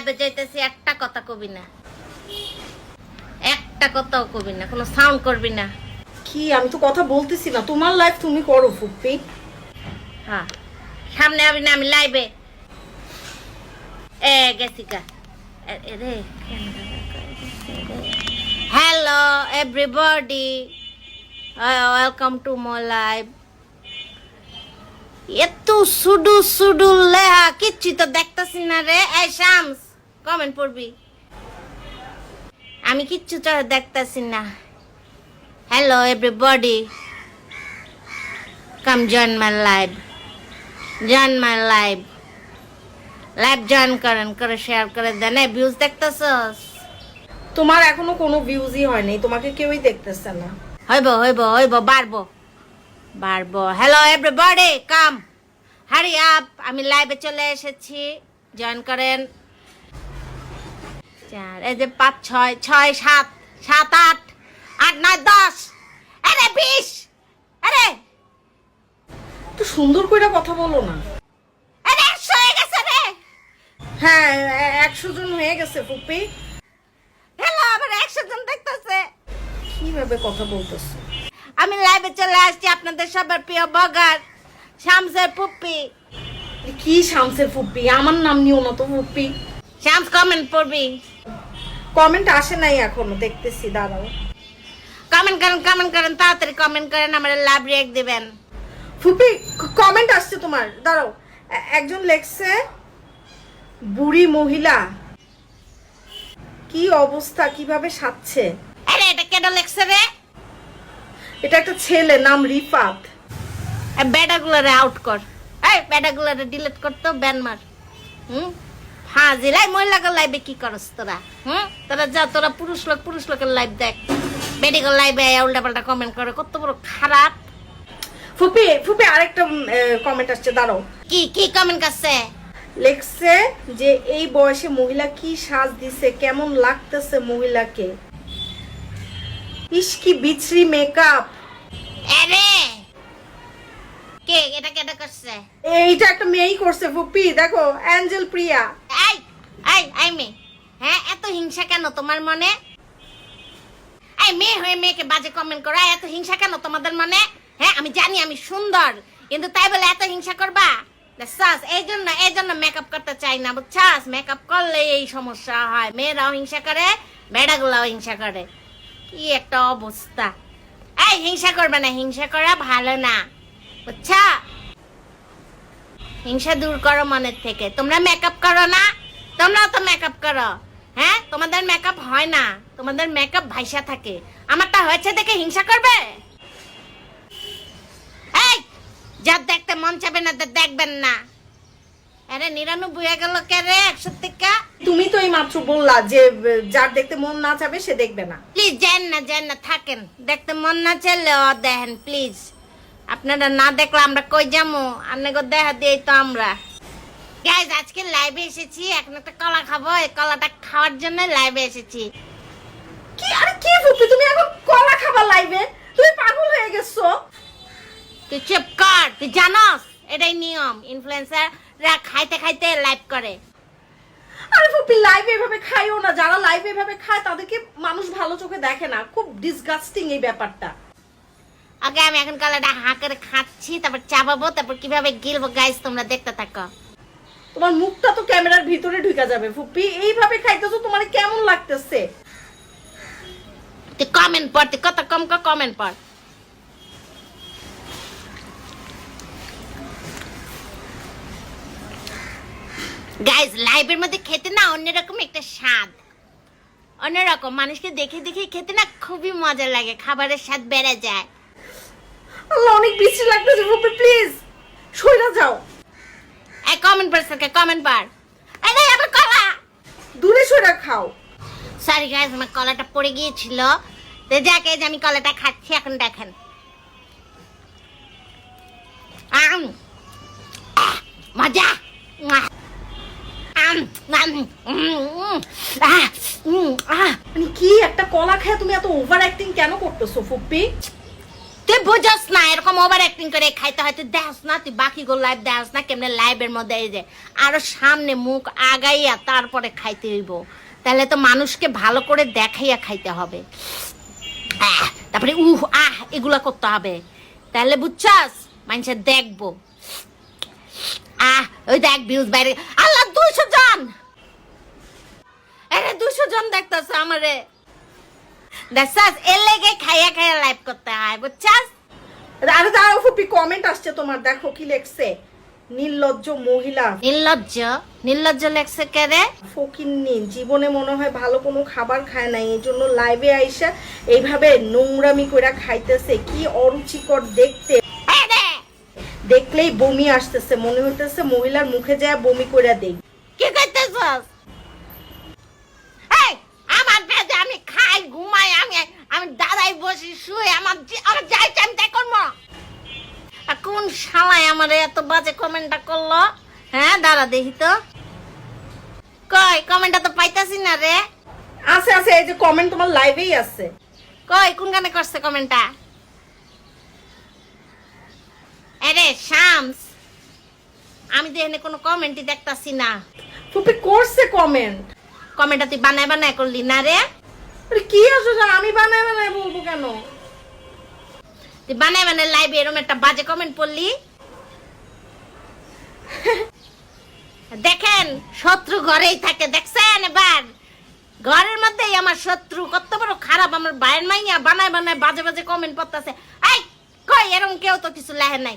লাইভে যাইতেছি একটা কথা কবি না। একটা কথাও কবি না কোনো সাউন্ড করবি না। কি আমি তো কথা বলতেছি না। তোমার লাইফ তুমি করো ফুপ্পি। হ্যাঁ সামনে আবি না আমি লাইভে এ গেছিকা রে hello everybody welcome to my live এত সুডু সুডু লেহা কিচ্ছু তো দেখতেছি না রে। এই শামস। কমেন্ট পড়বি। আমি কিচ্ছু দেখতেছি না। Hello everybody come join my live join my live live join করেন করে শেয়ার করে দেন। ভিউজ দেখতেছস? তোমার এখনও কোনো ভিউজই হয়নি তোমাকে কেউই দেখতেছে না। হইব হইব হইব বাড়বো। বাড়বো। হ্যালো এভরিবডি কাম হারি আপ আমি লাইভে চলে এসেছি। জয়েন করেন। চার এই যে পাঁচ ছয় ছয় সাত সাত আট আট নয় দশ আরে বিশ আরে। একটু সুন্দর করে কথা বলো না। আরে একশো হয়ে গেছে রে। হ্যাঁ একশো জন হয়ে গেছে ফুপ্পি হ্যালো আবার একশো জন দেখতেছে। কীভাবে কথা বলতেছো? আমি লাইভে চলে আসছি আপনাদের সবার প্রিয় বগার শামসের পুপ্পি কি শামসের ফুপ্পি আমার নাম নিও না তো ফুপ্পি শামস কমেন্ট পড়বি কমেন্ট আসে নাই এখনও দেখতেছি দাঁড়াও। কমেন্ট করেন কমেন্ট করেন তাড়াতাড়ি কমেন্ট করেন আমার লাভ রিয়েক্ট দিবেন। ফুপি কমেন্ট আসছে তোমার দাঁড়াও। একজন লেখছে বুড়ি মহিলা কি অবস্থা কীভাবে সাচ্ছে আরে এটা কেন লেখছে রে? এটা একটা ছেলে নাম রিফাত। বেডাগুলোরে আউট কর। এই বেডাগুলোরে ডিলিট কর তো ব্যান মার। হুম? হাজিরাই মহিলাকে লাইভে কি করস তোরা হুম? তোরা যা তোরা পুরুষ লোক পুরুষ লোকের লাইভ দেখ। বেডিগুলো লাইভে উল্টা পাল্টা কমেন্ট করে কত বড় খারাপ। ফুপি ফুপি আরেকটা কমেন্ট আসছে দাঁড়াও। কি কি কমেন্ট করছে? লেখছে যে এই বয়সে মহিলা কি সাজ দিছে কেমন লাগতেছে মহিলাকে? ইস কি বিছরি মেকআপ আরে! কে এটা কেটে করছে? এইটা একটা মেয়েই করছে ফুপি দেখো অ্যাঞ্জেল প্রিয়া। এই এই মেয়ে। হ্যাঁ এত হিংসা কেন তোমার মনে? এই মেয়ে হয়ে মেয়েকে বাজে কমেন্ট করো। এত হিংসা কেন তোমাদের মনে? হ্যাঁ আমি জানি, আমি সুন্দর। কিন্তু তাই বলে এত হিংসা করবা? দেখছাস এই জন্য এই জন্য মেকআপ করতে চাই না, বুঝছাস? মেকআপ করলে এই সমস্যা হয়। মেয়েরাও হিংসা করে হিংসা করে। কি একটা অবস্থা। এই হিংসা করবে না, হিংসা করা ভালো না, বুঝছা? হিংসা দূর করো মনের থেকে। তোমরা মেকআপ করো না। তোমরাও তো মেকআপ করো। হ্যাঁ? তোমাদের মেকআপ হয় না। তোমাদের মেকআপ ভাইসা থাকে। আমারটা হয়েছে দেখে হিংসা করবে? এই যার দেখতে মন চাবে না দেখবেন না। আরে নিরানব্বই গেল কে রে একশো থেকে তুমি তো এই মাত্র বললা যে যার দেখতে মন না চাবে সে দেখবে না। প্লিজ যান না যান না থাকেন। দেখতে মন না চাইলে ও দেখেন প্লিজ আপনারা না দেখলে আমরা কই যাব আপনাকে দেখা দিয়ে তো আমরা। গাইজ আজকে লাইভে এসেছি। এখন একটা কলা খাব। এই কলাটা খাওয়ার জন্য লাইভে এসেছি। কি? আরে কি ফুপি তুমি এখন কলা খাবার লাইভে তুমি পাগল হয়ে গেছো। তুই চুপ কর তুই জানস এটাই নিয়ম। ইনফ্লুয়েন্সাররা খাইতে খাইতে লাইভ করে। আরে ফুপি লাইভে এভাবে খাইও না। যারা লাইভে এভাবে খায় তাদেরকে মানুষ ভালো চোখে দেখে না। খুব ডিসগাস্টিং এই ব্যাপারটা। আগে আমি এখন কলাটা হাঁ করে খাচ্ছি তারপর চাবাবো তারপর কীভাবে গিলবো গাইজ তোমরা দেখতে থাকো। তোমার মুখটা তো ক্যামেরার ভিতরে ঢুকে যাবে ফুপি। এইভাবে খাইতেছো তোমার কেমন লাগতেছে? কমেন্ট তুই কত কম কমেন্ট পড়। গাইজ লাইভের মধ্যে খেতে না অন্যরকম একটা স্বাদ। অন্যরকম মানুষকে দেখে দেখে খেতে না খুবই মজা লাগে খাবারের স্বাদ বেড়ে যায়। আল্লাহ অনেক বিশ্রী লাগতেছে ফুপি প্লিজ সইরা যাও। এই কমেন্ট পড় সরকে কমেন্ট পড় আরে আবার কলা! দূরে সইরা খাও। সরি গাইজ আমার কলাটা পড়ে গিয়েছিল। তো যাকে যে আমি কলাটা খাচ্ছি এখন দেখেন। আম, মজা। মানে কি একটা কলা খেয়ে তুমি এত ওভার অ্যাক্টিং কেন করতেছো ফুপি তুই বুঝস না, এরকম ওভার অ্যাক্টিং করে খাইতে হয়, তুই দেখাস না, তুই বাকি গো লাইভ দেখাস না, কেমনে লাইভের মধ্যে এই যে আরও সামনে মুখ আগাইয়া তারপরে খাইতে হইব। তাহলে তো মানুষকে ভালো করে দেখাইয়া খাইতে হবে। তারপরে উহ, আহ, এগুলা করতে হবে। তাহলে বুঝছাস? মানুষের দেখব। আহ, ওই দেখ ভিউজ বাইরে আল্লাহ, দুইশো জন! আরে, দুইশো জন দেখতেছে আমারে। দেখছাস? এর লেগে খাইয়া খাইয়া লাইভ করতে বুঝছাস আরে দাঁড়াও ফুপি কমেন্ট আসছে তোমার দেখো কি লেখছে। নির্লজ্জ মহিলা। নির্লজ্জ? নির্লজ্জ লেখছে কে রে? ফকিন্নি জীবনে মনে হয় ভালো কোনো খাবার খায় নাই এই জন্য লাইভে আইসা এইভাবে নোংরামি করে খাইতেছে কি অরুচিকর দেখতে। দেখলেই বমি আসতেছে মনে হইতেছে মহিলার মুখে যায় বমি করে দেই। কি করতেছস এই আমার পেটে আমি খাই ঘুমাই আমি আমি দাদাই বসি শুয়ে আমার আমার যাই আমি তাই করব। আর কোন শালায় আমার এত বাজে কমেন্টটা করল? হ্যাঁ দাঁড়া দেখি তো। কই কমেন্টটা তো পাইতাছি না রে। আছে আছে এই যে কমেন্ট তোমার লাইভেই আছে। কই কোন গানে করছে কমেন্টটা আরে শামস আমি তো এখানে কোনো কমেন্টই দেখতাছি না। ফুপি করছে কমেন্ট কমেন্টটা তুই বানায় বানায় করলি না রে। কি আসো আমি বানাই বানাই বলব কেন? বানায় বানায় লাইভে এরকম একটা বাজে কমেন্ট পড়লি? দেখেন শত্রু ঘরেই থাকে দেখছেন এবার? ঘরের মধ্যেই আমার শত্রু কত বড় খারাপ আমার ভাইয়ের মাইয়া বানায় বানায় বাজে বাজে কমেন্ট করতেছে এই কই এরকম কেউ তো কিছু লেহে নাই।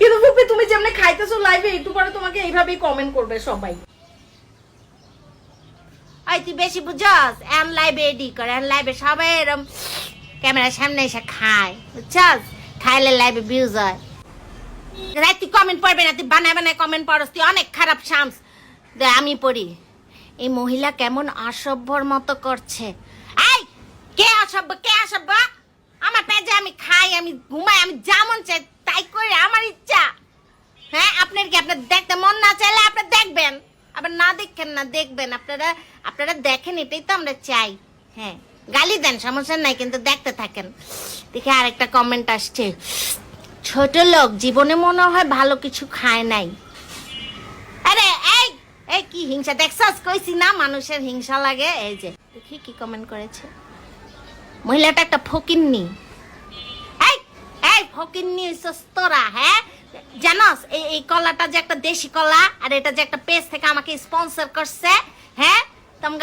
কিন্তু তুমি যেমনি খাইতেছো লাইভে একটু পরে তোমাকে এইভাবেই কমেন্ট করবে সবাই। ওই তুই বেশি বুঝস? এন লাইভে এডি করে এন লাইভে সবাই এরম ক্যামেরার সামনে এসে খায়, বুঝছস? খাইলে লাইভে ভিউজ হয়। রাত তুই কমেন্ট পড়বে না, তুই বানায় বানায় কমেন্ট পড়স, তুই অনেক খারাপ শামস। আমি পড়ি। এই মহিলা কেমন অসভ্যর মতো করছে। এই কে অসভ্য কে অসভ্য? আমার পেজে আমি খাই, আমি ঘুমাই, আমি যেমন চাই তাই করে, আমার ইচ্ছা। হ্যাঁ আপনার কি আপনার দেখতে মন না চাইলে আপনি দেখবেন। আবার না দেখেন না, দেখবেন। আপনারা আপনারা দেখেন, এটাই তো আমরা চাই। হ্যাঁ গালি দেন, সমস্যা নাই, কিন্তু দেখতে থাকেন। দেখে আরেকটা কমেন্ট আসছে। ছোট লোক, জীবনে মনে হয় ভালো কিছু খায় নাই। আরে, এই এই কি হিংসা? দেখছস? কইছি না, মানুষের হিংসা লাগে। এই যে, দেখি কি কমেন্ট করেছে। মহিলাটা একটা ফকিন্নি। এই এই, ফকিন্নি তোরা হ্যাঁ? জানস, এই কলাটা যে একটা দেশি কলা, আর এটা যে একটা পেজ থেকে আমাকে স্পন্সর করছে হ্যাঁ?